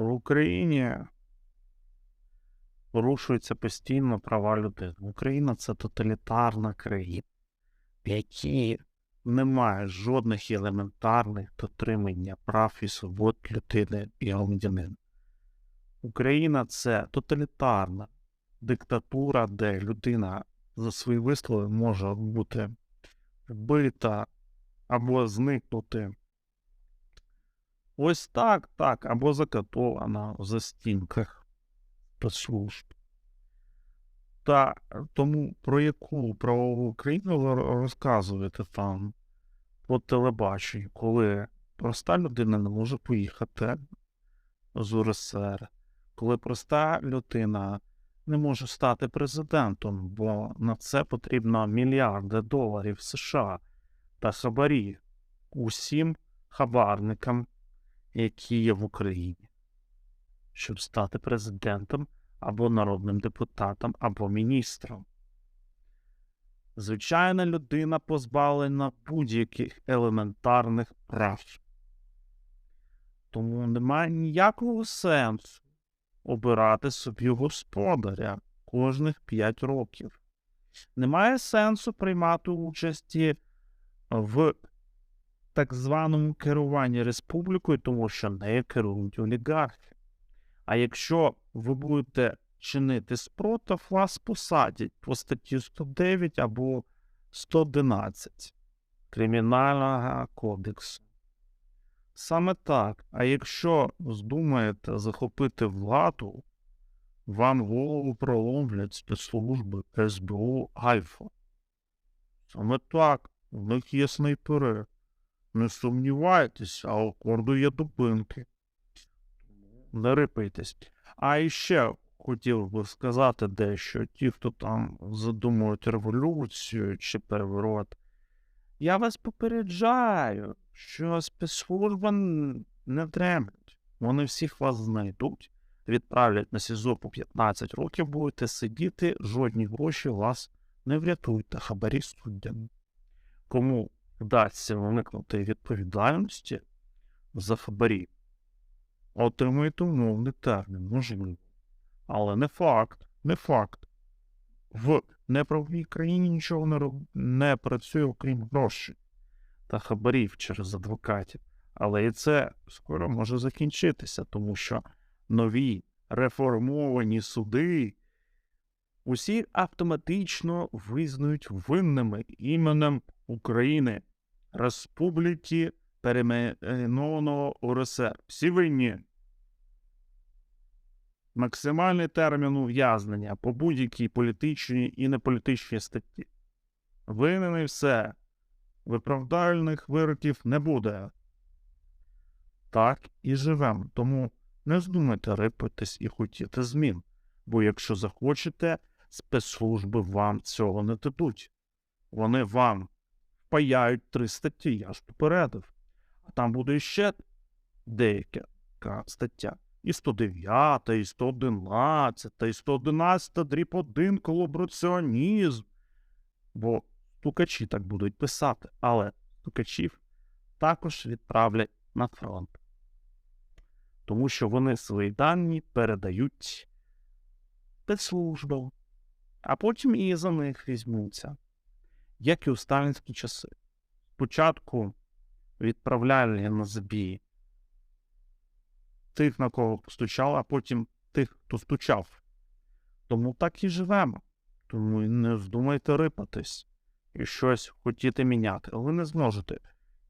В Україні порушуються постійно права людини. Україна це тоталітарна країна, в якій немає жодних елементарних дотримання прав і свобод людини і громадянина. Україна це тоталітарна диктатура, де людина за свої вислови може бути вбита або зникнути. Ось так, так, або закатована в застінках спецслужб. Та тому про яку правову країну ви розказуєте там по телебаченню, коли проста людина не може поїхати з УРСР, коли проста людина не може стати президентом, бо на це потрібно мільярди доларів США та хабарі усім хабарникам, які є в Україні, щоб стати президентом або народним депутатом, або міністром. Звичайна людина позбавлена будь-яких елементарних прав. Тому немає ніякого сенсу обирати собі господаря кожних 5 років. Немає сенсу приймати участі в так званому керуванні республікою, тому що нею керують олігархи. А якщо ви будете чинити спротив, вас посадять по статті 109 або 111 Кримінального кодексу. Саме так. А якщо здумаєте захопити владу, вам голову проломлять спецслужби СБУ Альфа. Саме так, у них є снайпери. Не сумнівайтесь, а у корду є дубинки. Не рипайтесь. А іще хотів би сказати дещо, ті, хто там задумують революцію чи переворот. Я вас попереджаю, що спецслужби н- не дремлять. Вони всіх вас знайдуть, відправлять на СІЗО по 15 років, будете сидіти, жодні гроші вас не врятують та хабарі суддям. Кому вдасться уникнути відповідальності за хабарі, отримуєте умовний термін, можливо. Але не факт, не факт. В неправовій країні нічого не, роб... не працює, окрім грошей та хабарів через адвокатів. Але і це скоро може закінчитися, тому що нові реформовані суди усі автоматично визнають винними іменем України, Республіки перейменованого УРСР. Всі винні. Максимальний термін ув'язнення по будь-якій політичній і неполітичній статті. Винен і все. Виправдальних вироків не буде. Так і живемо. Тому не здумайте рипатись і хотіти змін. Бо якщо захочете, спецслужби вам цього не дадуть. Вони вам впаяють три статті, я ж попередив. А там буде ще деяка стаття. І 109, і 111, і 111 дріб 1 колабораціонізм. Бо стукачі так будуть писати, але стукачів також відправлять на фронт. Тому що вони свої дані передають спецслужбам, а потім і за них візьмуться, як і у сталінські часи. Спочатку відправляли на забій тих, на кого постучали, а потім тих, хто стучав. Тому так і живемо. Тому не здумайте рипатись і щось хотіти міняти. Ви не зможете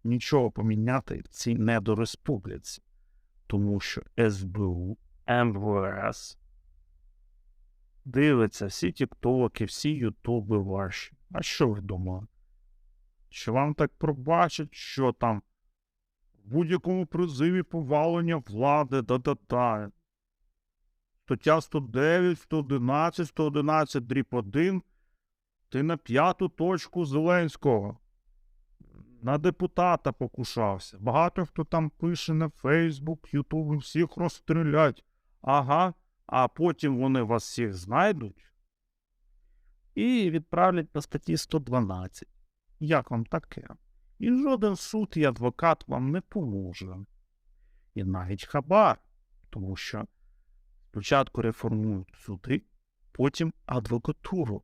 нічого поміняти в цій недореспубліці, тому що СБУ, МВС дивиться всі тіктоки, всі ютуби ваші. А що ви думали? Що вам так пробачать, що там в будь-якому призиві повалення влади да-да-да. Стаття 109, 111, 111, дріб 1. Ти на п'яту точку Зеленського. На депутата покушався. Багато хто там пише на Фейсбук, Ютуб, всіх розстрілять. Ага, а потім вони вас всіх знайдуть і відправлять по статті 112. Як вам таке? І жоден суд і адвокат вам не поможе. І навіть хабар тому що спочатку реформують суди, потім адвокатуру.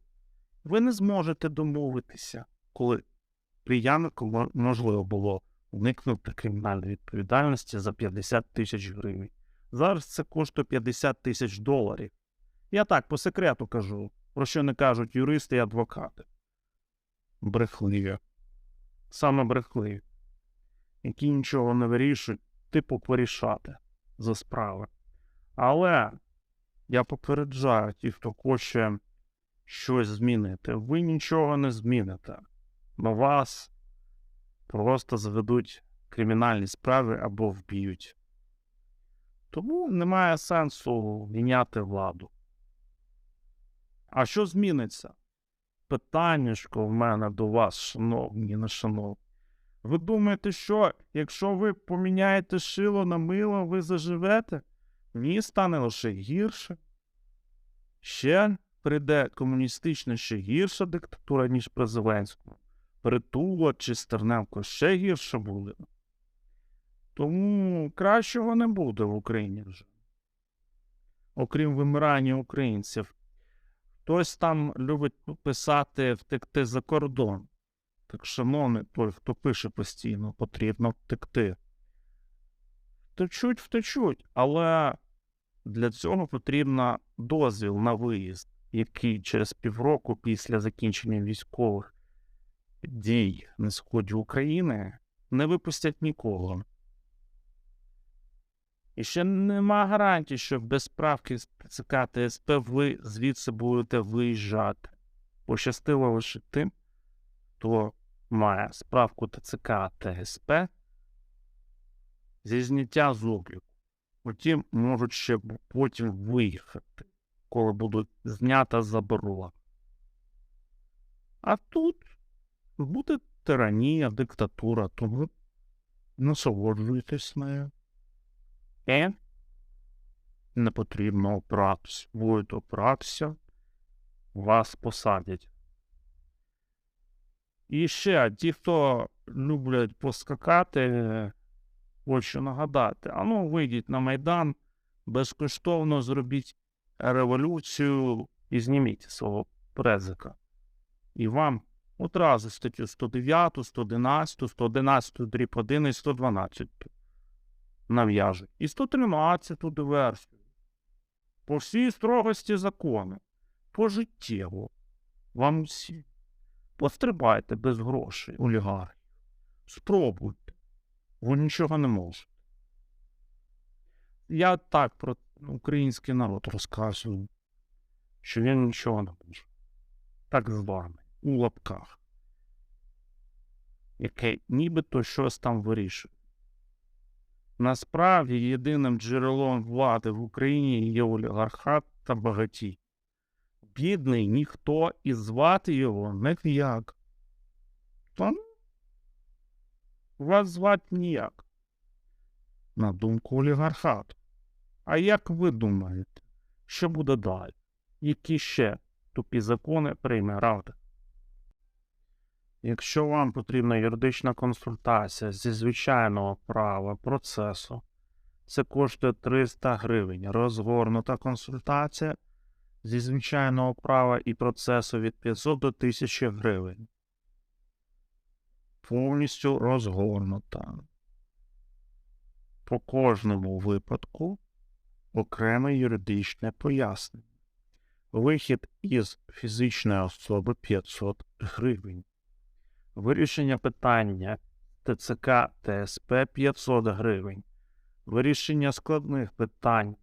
Ви не зможете домовитися, коли мо- можливо було уникнути кримінальної відповідальності за 50 тисяч гривень. Зараз це коштує 50 тисяч доларів. Я так по секрету кажу, про що не кажуть юристи і адвокати. Брехливі. Саме брехливі, які нічого не вирішують, типу порішати за справи. Але я попереджаю ті, хто хоче щось змінити. Ви нічого не зміните. На вас просто заведуть кримінальні справи або вб'ють. Тому немає сенсу міняти владу. А що зміниться? Питаннячко в мене до вас, шановні, не шановні. Ви думаєте, що якщо ви поміняєте шило на мило, ви заживете? Ні, стане лише гірше. Ще прийде комуністична ще гірша диктатура, ніж при Зеленському. Притула чи Стерненко ще гірше буде. Тому кращого не буде в Україні вже. Окрім вимирання українців. Хтось там любить писати втекти за кордон. Так, шановний той, хто пише постійно, потрібно втекти. Втечуть, втечуть, але для цього потрібно дозвіл на виїзд, який через півроку після закінчення військових дій на сході України не випустять нікого. І ще нема гарантій, що без справки з ТЦК ТСП ви звідси будете виїжджати. Пощастило лише тим, хто має справку ТЦК ТСП зі зняття з обліку. Потім можуть ще потім виїхати, коли будуть знята заборона. А тут буде тиранія, диктатура, тому насолоджуйтесь нею. І не потрібно опиратися. Будете опиратися, вас посадять. І ще ті, хто люблять поскакати, хочу нагадати, а ну вийдіть на Майдан, безкоштовно зробіть революцію і зніміть свого презика. І вам одразу статтю 109, 111, 111 дріб 1 і 112 нав'яжуть. І 113-ту диверсію. По всій строгості закону. Пожиттєво. Вам усі. Пострибайте без грошей, олігархів. Спробуйте. Ви нічого не можете. Я так про український народ розказую, що він нічого не може. Так званий, у лапках. Яке нібито щось там вирішує. Насправді єдиним джерелом влади в Україні є олігархат та багаті. Бідний ніхто і звати його ніяк. Та ну, вас звати ніяк. На думку олігархату. А як ви думаєте, що буде далі? Які ще тупі закони прийме Рада? Якщо вам потрібна юридична консультація зі звичайного права процесу, це коштує 300 гривень. Розгорнута консультація зі звичайного права і процесу від 500 до 1000 гривень. Повністю розгорнута. По кожному випадку окреме юридичне пояснення. Вихід із фізичної особи 500 гривень. Вирішення питання ТЦК ТСП 500 гривень. Вирішення складних питань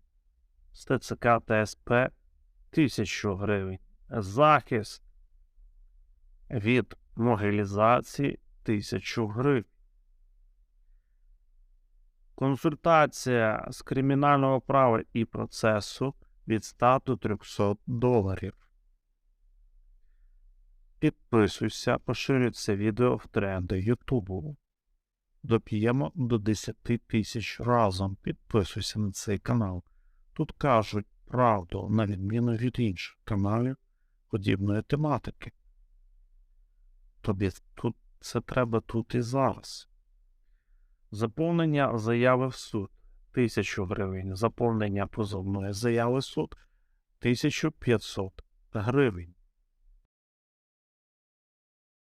з ТЦК ТСП 1000 гривень. Захист від могилізації 1000 гривень. Консультація з кримінального права і процесу від 100 до 300 доларів. Підписуйся, поширюй це відео в тренди Ютубу. Доп'ємо до 10 тисяч разом. Підписуйся на цей канал. Тут кажуть правду, на відміну від інших каналів подібної тематики. Тобі тут це треба тут і зараз. Заповнення заяви в суд. 1000 гривень. Заповнення позовної заяви суд 1500 гривень.